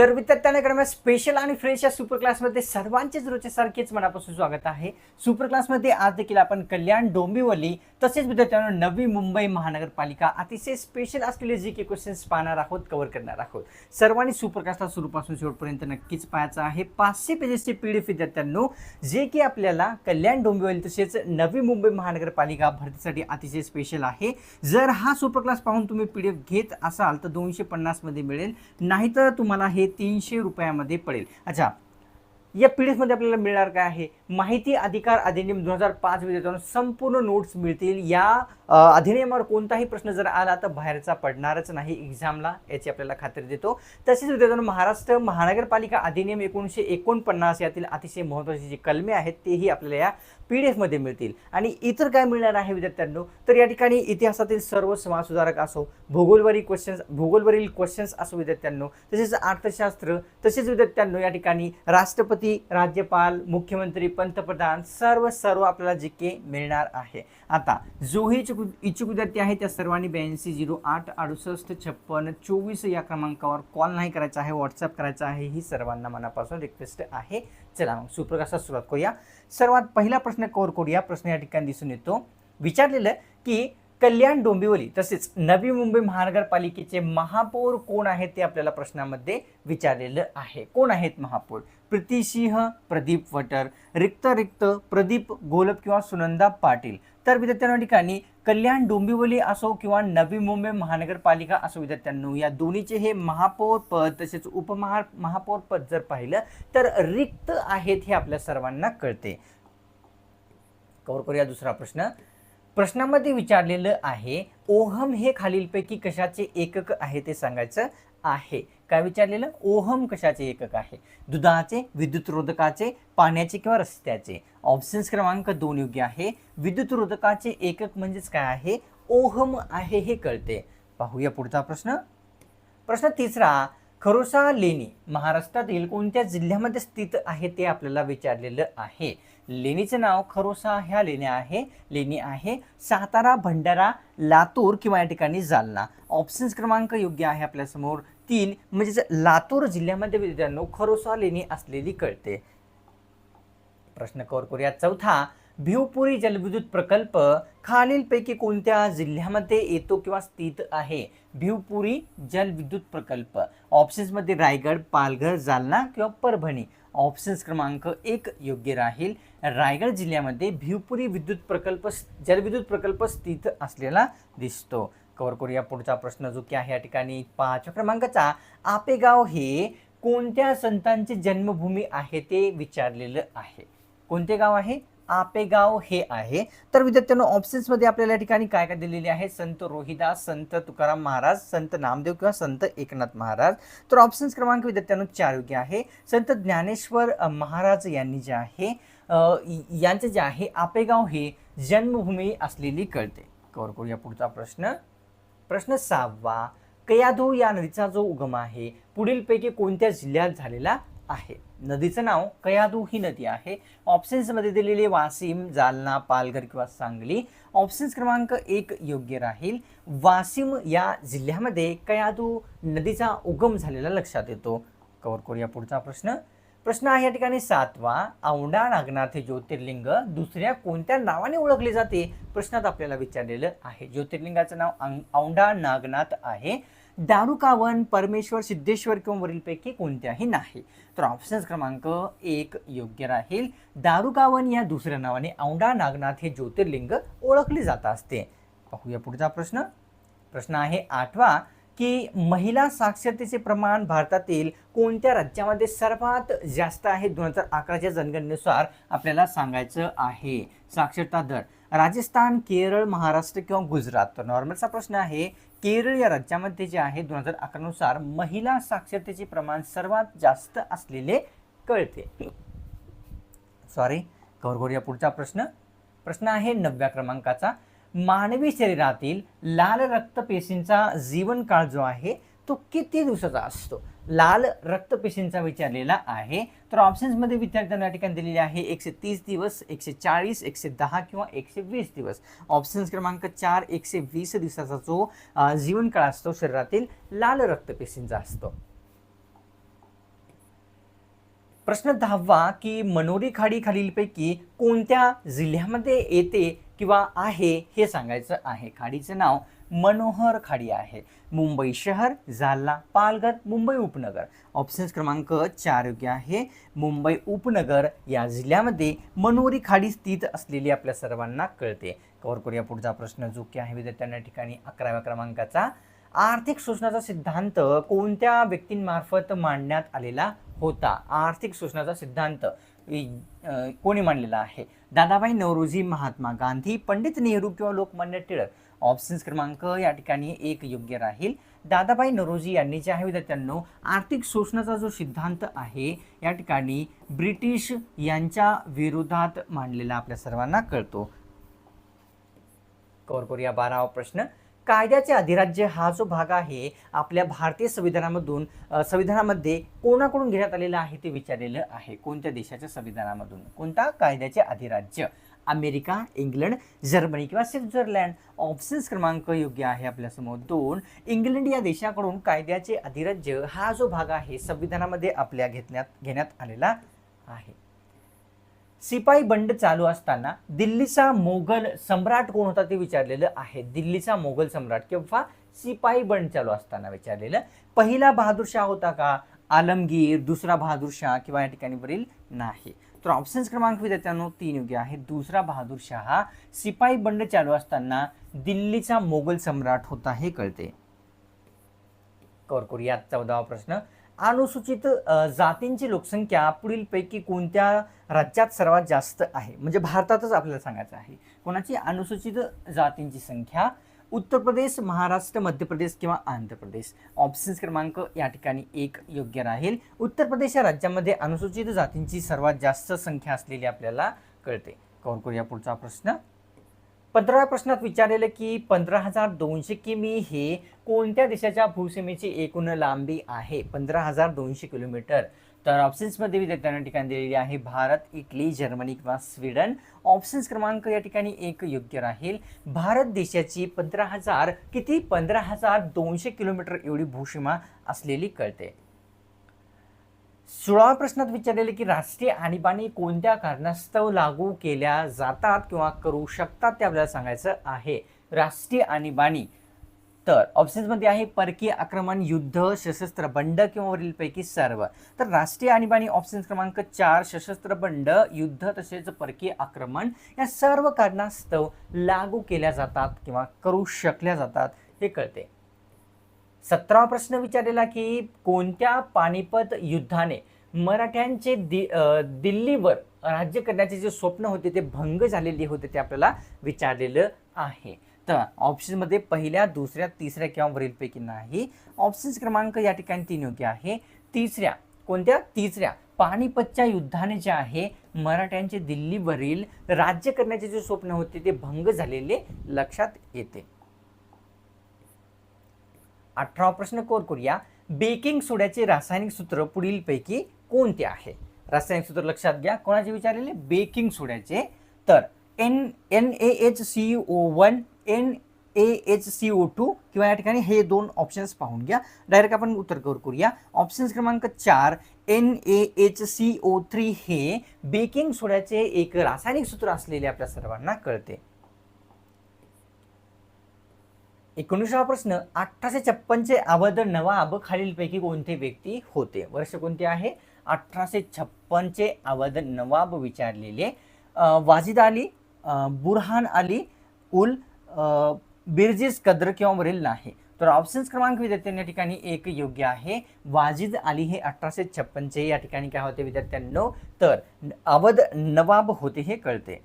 तर विद्यार्थ्यांना स्पेशल आणि फ्रेश या सुपर क्लासमध्ये सर्वांचेच रोजच्यासारखेच मनापासून स्वागत आहे. सुपर क्लासमध्ये आज देखील आपण कल्याण डोंबिवली तसेच विद्यार्थ्यांना नवी मुंबई महानगरपालिका अतिशय स्पेशल असलेले जे काही क्वेश्चन्स पाहणार आहोत कव्हर करणार आहोत. सर्वांनी सुपर क्लासला सुरूपासून शेवटपर्यंत नक्कीच पाहायचं आहे. पाचशे पेजेसचे पी डी एफ विद्यार्थ्यांनो जे की आपल्याला कल्याण डोंबिवली तसेच नवी मुंबई महानगरपालिका भरतीसाठी अतिशय स्पेशल आहे. जर हा सुपर क्लास पाहून तुम्ही पी डी एफ घेत असाल तर दोनशे पन्नासमध्ये मिळेल. नाहीतर तुम्हाला हे तीनशे रुपयामध्ये पडेल. अच्छा या पी डी एफमध्ये आपल्याला मिळणार काय आहे? माहिती अधिकार अधिनियम दोन हजार पाच विद्यार्थ्यांना संपूर्ण नोट्स मिळतील. या अधिनियमावर कोणताही प्रश्न जर आला तर बाहेरचा पडणारच नाही एक्झामला याची आपल्याला खात्री देतो. तसेच विद्यार्थ्यांनो महाराष्ट्र महानगरपालिका अधिनियम एकोणीसशे एकोणपन्नास यातील अतिशय महत्त्वाची जी कलमे आहेत तेही आपल्याला या पी डी एफमध्ये मिळतील. आणि इतर काय मिळणार आहे विद्यार्थ्यांनो तर या ठिकाणी इतिहासातील सर्व समाजसुधारक असो भूगोलवरील क्वेश्चन्स भूगोलवरील क्वेश्चन्स असो विद्यार्थ्यांनो तसेच अर्थशास्त्र तसेच विद्यार्थ्यांनो या ठिकाणी राष्ट्रपती राज्यपाल मुख्यमंत्री पंतप्रधान सर्व सर्व आपल्याला जी के मिळणार आहे. आता जोही इच्छुक इच्छुक विद्यार्थी आहे त्या सर्वांनी ब्याऐंशी झिरो आठ अडुसष्ट छप्पन चोवीस या क्रमांकावर कॉल नाही करायचा आहे व्हॉट्सअप करायचा आहे ही सर्वांना मनापासून रिक्वेस्ट आहे. चला मग सुप्रकाशात सुरुवात करूया. सर्वात पहिला प्रश्न कवर करूया. प्रश्न या ठिकाणी दिसून येतो. विचारलेलं की कल्याण डोंबिवली तसेच नवी मुंबई महानगरपालिकेचे महापौर कोण आहेत ते आपल्याला प्रश्नामध्ये विचारलेलं आहे. कोण आहेत महापौर? प्रीतीसिंह प्रदीप वटर रिक्त रिक्त प्रदीप गोलप किंवा सुनंदा पाटील. तर विद्यार्थ्यांना ठिकाणी कल्याण डोंबिवली असो किंवा नवी मुंबई महानगरपालिका असो विद्यार्थ्यांनो या दोन्हीचे हे महापौर पद तसेच उपमहा महापौर पद जर पाहिलं तर रिक्त आहेत हे आपल्या सर्वांना कळते. कवर करूया दुसरा प्रश्न. प्रश्नामध्ये विचारलेलं आहे ओहम हे खालीलपैकी कशाचे एकक आहे ते सांगायचं आहे. काय विचारलेलं? ओहम कशाचे एकक आहे? दुधाचे विद्युतरोधकाचे पाण्याचे किंवा रस्त्याचे? ऑप्शन्स क्रमांक दोन योग्य आहे. विद्युतरोधकाचे एकक म्हणजेच काय आहे? ओहम आहे हे कळते. पाहूया पुढचा प्रश्न. प्रश्न तिसरा खरोसा लेणी महाराष्ट्रातील कोणत्या जिल्ह्यामध्ये स्थित आहे ते आपल्याला विचारलेलं आहे? लेणीचं नाव खरोसा ह्या लेणी आहे लेणी आहे सातारा भंडारा लातूर किंवा या ठिकाणी जालना. ऑप्शन्स क्रमांक योग्य आहे आपल्यासमोर तीन म्हणजेच लातूर जिल्ह्यामध्ये विद्यार्थ्यांनो खरोसा लेणी असलेली कळते. प्रश्न कवर करूया चौथा भिवपुरी जलविद्युत प्रकल्प खालीलपैकी कोणत्या जिल्ह्यामध्ये येतो किंवा स्थित आहे? भिवपुरी जलविद्युत प्रकल्प. ऑप्शन्समध्ये रायगड पालघर जालना किंवा परभणी. ऑप्शन्स क्रमांक एक योग्य राहील. रायगड जिल्ह्यामध्ये भिवपुरी विद्युत प्रकल्प जलविद्युत प्रकल्प स्थित असलेला दिसतो. कवर करूया पुढचा प्रश्न जो की आहे या ठिकाणी. पाच क्रमांकाचा. आपेगाव हे कोणत्या संतांची जन्मभूमी आहे ते विचारलेलं आहे? कोणते गाव आहे? आपेगाव हे आहे. तर विद्यार्थ्यांनो ऑप्शन्समध्ये आपल्याला या ठिकाणी काय काय दिलेले आहे? संत रोहिदास संत तुकाराम महाराज संत नामदेव किंवा संत एकनाथ महाराज. तर ऑप्शन्स क्रमांक विद्यार्थ्यांनो चार योग्य आहे. संत ज्ञानेश्वर महाराज यांनी जे आहे यांचे जे आहे आपेगाव हे जन्मभूमी असलेली कळते. कवर करूया पुढचा प्रश्न. प्रश्न सहावा कयाधू या नदीचा जो उगम आहे पुढीलपैकी कोणत्या जिल्ह्यात झालेला आहे? नदीचं नाव कयादू ही नदी आहे. ऑप्शन्समध्ये दिलेले वासिम जालना पालघर किंवा सांगली. ऑप्शन्स क्रमांक एक योग्य राहील. वासिम या जिल्ह्यामध्ये कयादू नदीचा उगम झालेला लक्षात येतो. कवर करूया पुढचा प्रश्न. प्रश्न आहे या ठिकाणी सातवा. औंढा नागनाथ हे ज्योतिर्लिंग दुसऱ्या कोणत्या नावाने ओळखले जाते? प्रश्नात आपल्याला विचारलेलं आहे. ज्योतिर्लिंगाचं नाव औंढा नागनाथ आहे. दारुकावन परमेश्वर सिद्धेश्वर किंवा वरीलपैकी कोणत्याही नाही. तर ऑप्शन्स क्रमांक एक योग्य राहील. दारुकावन या दुसऱ्या नावाने औंढा नागनाथ हे ज्योतिर्लिंग ओळखले जात असते. पाहूया पुढचा प्रश्न. प्रश्न आहे आठवा की महिला साक्षरतेचे प्रमाण भारतातील कोणत्या राज्यामध्ये सर्वात जास्त आहे? दोन हजार अकराच्या जनगणनेनुसार आपल्याला सांगायचं आहे. साक्षरता दर. राजस्थान केरळ महाराष्ट्र किंवा गुजरात. तर नॉर्मलचा प्रश्न आहे केरळ या राज्यामध्ये जे आहे दोन हजार अकरानुसार महिला साक्षरतेचे प्रमाण सर्वात जास्त असलेले कळते. सॉरी गौरगोर या पुढचा प्रश्न. प्रश्न आहे नवव्या क्रमांकाचा. मानवी शरीरातील लाल रक्तपेशींचा जीवनकाळ जो आहे तो किती दिवसाचा असतो? लाल रक्तपेशींचा विचारलेला आहे. तर ऑप्शन्समध्ये विद्यार्थ्यांना या ठिकाणी दिलेले आहे एकशे तीस दिवस एकशे चाळीस एकशे दहा किंवा एकशे वीस दिवस. ऑप्शन्स क्रमांक चार एकशे वीस दिवसाचा जो जीवनकाळ असतो शरीरातील लाल रक्तपेशींचा असतो. प्रश्न दहावा की मनोरी खाडी खालीलपैकी कोणत्या जिल्ह्यामध्ये येते? किंवा आहे हे सांगायचं आहे. खाडीचं नाव मनोहर खाडी आहे. मुंबई शहर जालना पालघर मुंबई उपनगर. ऑप्शन्स क्रमांक चार योग्य आहे. मुंबई उपनगर या जिल्ह्यामध्ये मनोरी खाडी स्थित असलेली आपल्या सर्वांना कळते. कवर करूया पुढचा प्रश्न जो की आहे विद्यार्थ्यांना ठिकाणी अकराव्या क्रमांकाचा. आर्थिक शोषणाचा सिद्धांत कोणत्या व्यक्तींमार्फत मांडण्यात आलेला होता? आर्थिक शोषणाचा सिद्धांत कोणी मांडलेला आहे? दादाभाई नवरोजी महात्मा गांधी पंडित नेहरू किंवा लोकमान्य टिळक. ऑप्शन्स क्रमांक या ठिकाणी एक योग्य राहील. दादाबाई नवरोजी यांनी जे आहे विद्यार्थ्यांनो आर्थिक शोषणाचा जो सिद्धांत आहे या ठिकाणी ब्रिटिश यांच्या विरोधात मांडलेला आपल्या सर्वांना कळतो. कौरकोर या बारावा प्रश्न. कायद्याचे अधिराज्य हा जो भाग आहे आपल्या भारतीय संविधानामधून संविधानामध्ये कोणाकडून घेण्यात आलेला आहे ते विचारलेलं आहे. कोणत्या देशाच्या संविधानामधून? कोणता कायद्याचे अधिराज्य? अमेरिका इंग्लंड जर्मनी किंवा स्वित्झर्लंड? ऑप्शन्स क्रमांक योग्य आहे आपल्यासमोर दोन. इंग्लंड या देशाकडून कायद्याचे अधिराज्य हा जो भाग आहे संविधानामध्ये आपल्या घेतण्यात घेण्यात आलेला आहे. सिपाई बंड चालू असताना दिल्लीचा मोगल सम्राट कोण होता ते विचारलेलं आहे. दिल्लीचा मोगल सम्राट किंवा सिपाई बंड चालू असताना विचारलेलं पहिला बहादूरशाह होता का? आलमगीर दुसरा बहादूरशाह किंवा या ठिकाणी वरील नाही. तर ऑप्शन्स क्रमांक विद्यार्थ्यांनो तीन योग्य आहे. दुसरा बहादूरशाह सिपाई बंड चालू असताना दिल्लीचा मोगल सम्राट होता हे कळते. कर करूया चौदावा प्रश्न. अनुसूचित जातींची लोकसंख्या पुढीलपैकी कोणत्या राज्यात सर्वात जास्त आहे? म्हणजे भारतातच आपल्याला सांगायचं आहे. कोणाची? अनुसूचित जातींची संख्या. उत्तर प्रदेश महाराष्ट्र मध्य प्रदेश किंवा आंध्र प्रदेश. ऑप्शन्स क्रमांक या ठिकाणी एक योग्य राहील. उत्तर प्रदेश या राज्यामध्ये अनुसूचित जातींची सर्वात जास्त संख्या असलेली आपल्याला कळते. कवर करूया पुढचा प्रश्न? पंधराव्या प्रश्नात विचारलेलं की पंधरा हजार दोनशे किमी हे कोणत्या देशाच्या भूसीमेची एकूण लांबी आहे? पंधरा हजार दोनशे किलोमीटर. तर ऑप्शन्समध्ये विद्यार्थ्यांना ठिकाणी दिलेली आहे भारत इटली जर्मनी किंवा स्वीडन. ऑप्शन्स क्रमांक या ठिकाणी एक योग्य राहील. भारत देशाची पंधरा हजार किती? पंधरा हजार दोनशे किलोमीटर एवढी भूसीमा असलेली कळते. सोळाव्या प्रश्नात विचारलेले की राष्ट्रीय आणीबाणी कोणत्या कारणास्तव लागू केल्या जातात किंवा करू शकतात ते आपल्याला सांगायचं आहे. राष्ट्रीय आणीबाणी. तर ऑप्शन्समध्ये आहे परकीय आक्रमण युद्ध सशस्त्र बंड किंवा वरीलपैकी सर्व. तर राष्ट्रीय आणीबाणी ऑप्शन क्रमांक चार सशस्त्र बंड युद्ध तसेच परकीय आक्रमण या सर्व कारणास्तव लागू केल्या जातात किंवा करू शकल्या जातात हे कळते. सतरावा प्रश्न विचारलेला की कोणत्या पानिपत युद्धाने मराठ्यांचे दि दिल्लीवर राज्य करण्याचे जे स्वप्न होते ते भंग झालेले होते ते आपल्याला विचारलेलं आहे. तर ऑप्शनमध्ये पहिल्या दुसऱ्या तिसऱ्या किंवा वरीलपैकी नाही. ऑप्शन्स क्रमांक या ठिकाणी तीन योग्य आहे. तिसऱ्या कोणत्या? तिसऱ्या पानिपतच्या युद्धाने जे आहे मराठ्यांचे दिल्लीवरील राज्य करण्याचे जे स्वप्न होते ते भंग झालेले लक्षात येते. अठरावा प्रश्न कोर करूया. बेकिंग सोड्याचे रासायनिक सूत्र पुढीलपैकी कोणते आहे? रासायनिक सूत्र लक्षात घ्या. कोणाचे विचारलेले? बेकिंग सोड्याचे. तर N N A H C O one N A H C O two किंवा या ठिकाणी हे दोन ऑप्शन्स पाहून घ्या. डायरेक्ट आपण उत्तर करू करूया. ऑप्शन्स क्रमांक चार N A H C O three हे बेकिंग सोड्याचे एक रासायनिक सूत्र असलेले आपल्या सर्वांना कळते. एकोणीसावा प्रश्न अठराशे छप्पनचे अवध नवाब खालीलपैकी कोणते व्यक्ती होते? वर्ष कोणते आहे? अठराशे छप्पनचे अवध नवाब विचारलेले वाजिद अली बुरहान अली उल अं, बिरजिस कद्र किंवा वरील नाही. तर ऑप्शन्स क्रमांक विद्यार्थ्यांना या ठिकाणी एक योग्य आहे. वाजिद अली हे अठराशे छप्पनचे या ठिकाणी काय होते विद्यार्थ्यांनो? तर अवध नवाब होते हे कळते.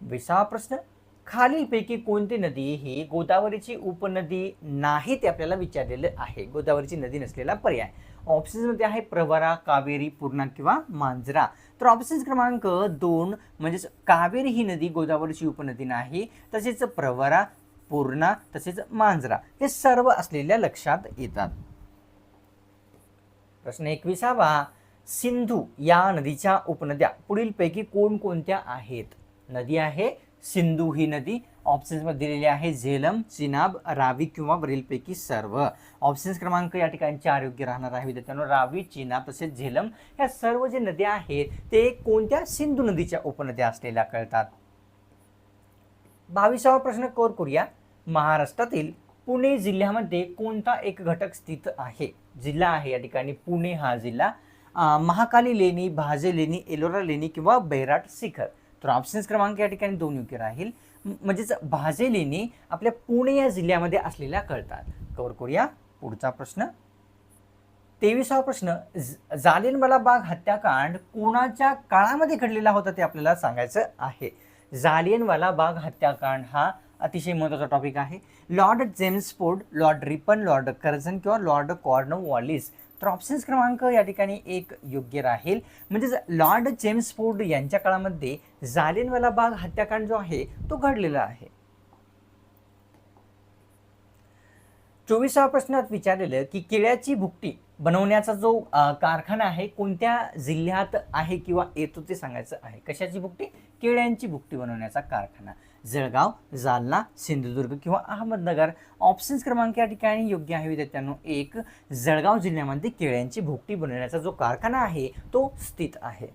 विसावा प्रश्न खालीलपैकी कोणती नदी ही गोदावरीची उपनदी नाही ते आपल्याला विचारलेलं आहे. गोदावरीची नदी नसलेला पर्याय. ऑप्शन्समध्ये आहे प्रवरा कावेरी पूर्णा किंवा मांजरा. तर ऑप्शन्स क्रमांक दोन म्हणजेच कावेरी ही नदी गोदावरीची उपनदी नाही तसेच प्रवरा पूर्णा तसेच मांजरा हे सर्व असलेल्या लक्षात येतात. प्रश्न एकविसावा. सिंधू या नदीच्या उपनद्या पुढीलपैकी कोणकोणत्या आहेत? नदी आहे सिंधू ही नदी ऑप्शन्समध्ये दिलेली आहे. झेलम चिनाब रावी किंवा वरीलपैकी सर्व. ऑप्शन्स क्रमांक या ठिकाणी चार योग्य राहणार आहे. विद्यार्थ्यांनो रावी चिनाब तसेच झेलम ह्या सर्व जे नद्या आहेत ते कोणत्या सिंधू नदीच्या उपनद्या असलेल्या कळतात? बावीसावा प्रश्न कोर करूया. महाराष्ट्रातील पुणे जिल्ह्यामध्ये कोणता एक घटक स्थित आहे? जिल्हा आहे या ठिकाणी. पुणे हा जिल्हा. महाकाली लेणी भाजे लेणी एलोरा लेणी किंवा बैराट शिखर. तर ऑप्शन्स क्रमांक या ठिकाणी दोन योग्य राहील. म्हणजेच भाजे लेणी आपल्या पुणे या जिल्ह्यामध्ये असलेल्या कळतात. कवर करूया. पुढचा प्रश्न. तेवीसावा प्रश्न. जालियनवाला बाग हत्याकांड कोणाच्या काळामध्ये घडलेला होता ते आपल्याला सांगायचं आहे. जालियनवाला बाग हत्याकांड हा अतिशय महत्त्वाचा टॉपिक आहे. Lord James Ford Lord Ripon Lord Curzon किंवा लॉर्ड कॉर्नवॉलिस तर ऑप्शन्स क्रमांक या ठिकाणी एक योग्य राहील. म्हणजेच लॉर्ड जेम्स फोर्ड यांच्या काळामध्ये जालियनवाला बाग हत्याकांड जो आहे तो घडलेला आहे. चोवीसाव्या प्रश्नात विचारलेलं की केळ्याची भुकटी बनवण्याचा जो कारखाना आहे कोणत्या जिल्ह्यात आहे किंवा येतो ते सांगायचं आहे. कशाची भुकटी? केळ्यांची भुकटी बनवण्याचा कारखाना. जळगाव जालना सिंधुदुर्ग किंवा अहमदनगर. ऑप्शन्स क्रमांक या ठिकाणी योग्य आहे विद्यार्थ्यांनो एक जळगाव जिल्ह्यामध्ये केळ्यांची भुकटी बनवण्याचा जो कारखाना आहे तो स्थित आहे.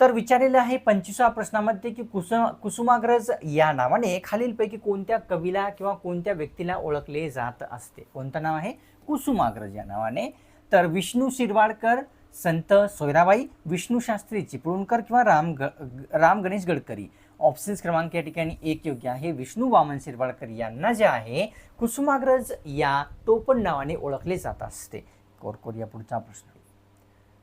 तर विचारलेलं आहे पंचवीसव्या प्रश्नामध्ये की कुसुम कुसुमाग्रज या नावाने खालीलपैकी कोणत्या कवीला किंवा कोणत्या व्यक्तीला ओळखले जात असते? कोणतं नाव आहे? कुसुमाग्रज या नावाने. तर विष्णू शिरवाडकर संत सोयराबाई विष्णूशास्त्री चिपळूणकर किंवा राम ग राम गणेश गडकरी. ऑप्शन्स क्रमांक या ठिकाणी एक योग्य आहे. विष्णू वामन शिरवाडकर यांना जे आहे कुसुमाग्रज या टोपण नावाने ओळखले जात असते. कोरकोर या पुढचा प्रश्न.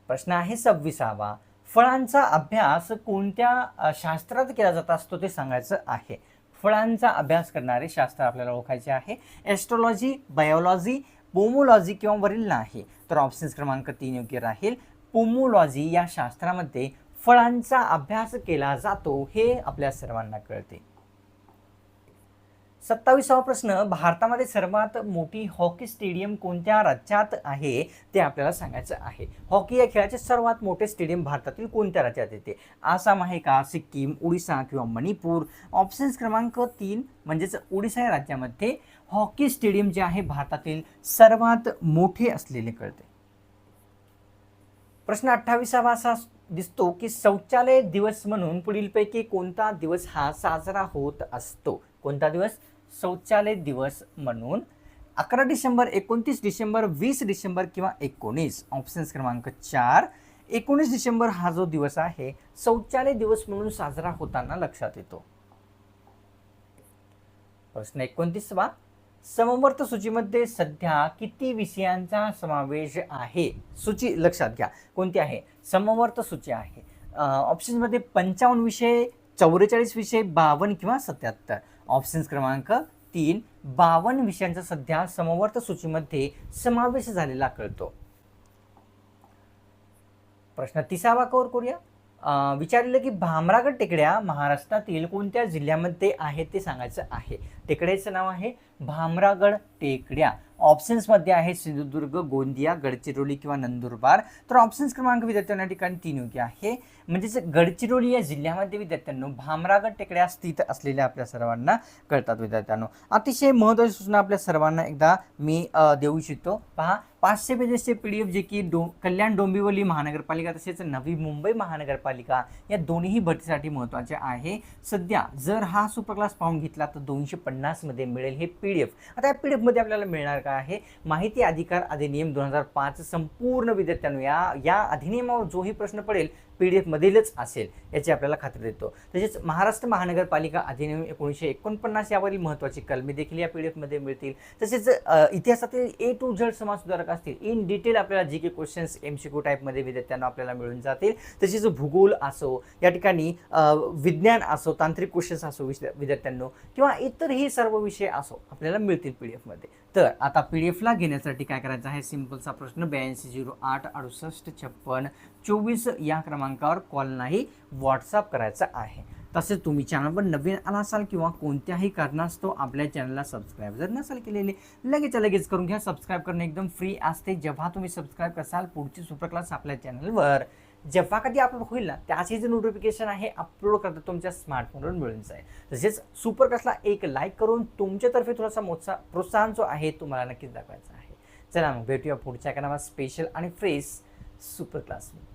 प्रश्न आहे सव्वीसावा. फळांचा अभ्यास कोणत्या शास्त्रात केला जात असतो ते सांगायचं आहे. फळांचा अभ्यास करणारे शास्त्र आपल्याला ओळखायचे आहे. एस्ट्रॉलॉजी बायोलॉजी पोमोलॉजी किंवा वरील नाही तर ऑप्शन्स क्रमांक तीन योग्य राहील. पोमोलॉजी या शास्त्रामध्ये फळांचा अभ्यास केला जातो हे आपल्या सर्वांना कळते. सत्तावीसावा प्रश्न भारतामध्ये सर्वात मोठी हॉकी स्टेडियम कोणत्या राज्यात आहे? ते आपल्याला सांगायचं आहे. हॉकी या खेळाचे सर्वात मोठे स्टेडियम भारतातील कोणत्या राज्यात येते? आसाम आहे का सिक्कीम उडीसा किंवा मणिपूर? ऑप्शन्स क्रमांक तीन म्हणजेच उडीसा या राज्यामध्ये हॉकी स्टेडियम जे आहे भारतातील सर्वात मोठे असलेले कळते. प्रश्न अठ्ठावीसावा असा दिसतो की शौचालय दिवस म्हणून पुढीलपैकी कोणता दिवस हा साजरा होत असतो? कोणता दिवस? शौचालय दिवस म्हणून अकरा डिसेंबर एकोणतीस डिसेंबर वीस डिसेंबर किंवा एकोणीस ऑप्शन्स क्रमांक चार. एकोणीस डिसेंबर हा जो दिवस आहे शौचालय दिवस म्हणून साजरा होताना लक्षात येतो. प्रश्न एकोणतीसवा. समवर्त सूचीमध्ये सध्या किती विषयांचा समावेश आहे? सूची लक्षात घ्या. कोणती आहे? समवर्त सूची आहे. ऑप्शन्समध्ये पंचावन्न विषय चौवेचाळीस विषय बावन्न किंवा सत्याहत्तर. ऑप्शन्स क्रमांक तीन बावन्न विषयांचा सध्या समवर्त सूचीमध्ये समावेश झालेला कळतो. प्रश्न तिसावा कवर करूया. अं, विचारलेलं की भामरागड टेकड्या महाराष्ट्रातील कोणत्या जिल्ह्यामध्ये आहेत ते सांगायचं आहे. टेकड्याचं नाव आहे भामरागड टेकड्या. ऑप्शन्समध्ये आहे सिंधुदुर्ग गोंदिया गडचिरोली किंवा नंदुरबार. तर ऑप्शन्स क्रमांक विद्यार्थ्यांना ठिकाणी तीन योग्य आहे. म्हणजेच गडचिरोली या जिल्ह्यामध्ये विद्यार्थ्यांनो भामरागड टेकड्या स्थित असलेल्या आपल्या सर्वांना कळतात विद्यार्थ्यांनो. अतिशय महत्त्वाची सूचना आपल्या सर्वांना एकदा मी देऊ इच्छितो. पहा पाचशे पेजेसचे पी डी एफ जे की डो कल्याण डोंबिवली महानगरपालिका तसेच नवी मुंबई महानगरपालिका या दोन्ही भरतीसाठी महत्त्वाचे आहे. सध्या जर हा सुपर क्लास पाहून घेतला तर दोनशे पन्नासमध्ये मिळेल हे पी डी एफ. आता या पी डी एफमध्ये आपल्याला मिळणार काय आहे? माहिती अधिकार अधिनियम दोन हजार पाच संपूर्ण विद्यार्थ्यांनो या या अधिनियमावर जोही प्रश्न पडेल पी डी एफमधीलच असेल याची आपल्याला खात्री देतो. तसेच महाराष्ट्र महानगरपालिका अधिनियम एकोणीसशे एकोणपन्नास यावरील महत्त्वाची कलमे देखील या पी डी एफमध्ये मिळतील. तसेच इतिहासातील ए टू झेड समाजसुधारक असतील इन डिटेल आपल्याला G K questions M C Q टाईपमध्ये विद्यार्थ्यांना आपल्याला मिळून जातील. तसेच भूगोल असो या ठिकाणी विज्ञान असो तांत्रिक क्वेश्चन्स असो विद्या विद्यार्थ्यांनो किंवा इतरही सर्व विषय असो आपल्याला मिळतील पी डी एफमध्ये तर आता पी डी एफला घेण्यासाठी काय करायचं आहे? सिम्पलचा प्रश्न ब्याऐंशी झिरो आठ अडुसष्ट छप्पन चोवीस या क्रमांकावर कॉल नाही व्हॉट्सअप करायचा आहे. तसेच तुम्ही चॅनलवर नवीन आला असाल किंवा कोणत्याही कारणास्तव आपल्या चॅनलला सबस्क्राईब जर नसाल केलेले लगेच लगेच करून घ्या. सबस्क्राईब करणे एकदम फ्री असते. जेव्हा तुम्ही सबस्क्राईब कराल पुढची सुपर क्लास आपल्या चॅनलवर जेव्हा कधी अपलोड होईल ना त्याचे जे नोटिफिकेशन आहे अपलोड करता तुमच्या स्मार्टफोनवर मिळून जाईल. तसेच सुपर क्लासला एक लाईक करून तुमच्यातर्फे थोडासा मोठा प्रोत्साहन जो आहे तुम्हाला नक्कीच दाखवायचा आहे. चला मग भेटूया पुढच्या एका स्पेशल आणि फ्रेश सुपर क्लासमध्ये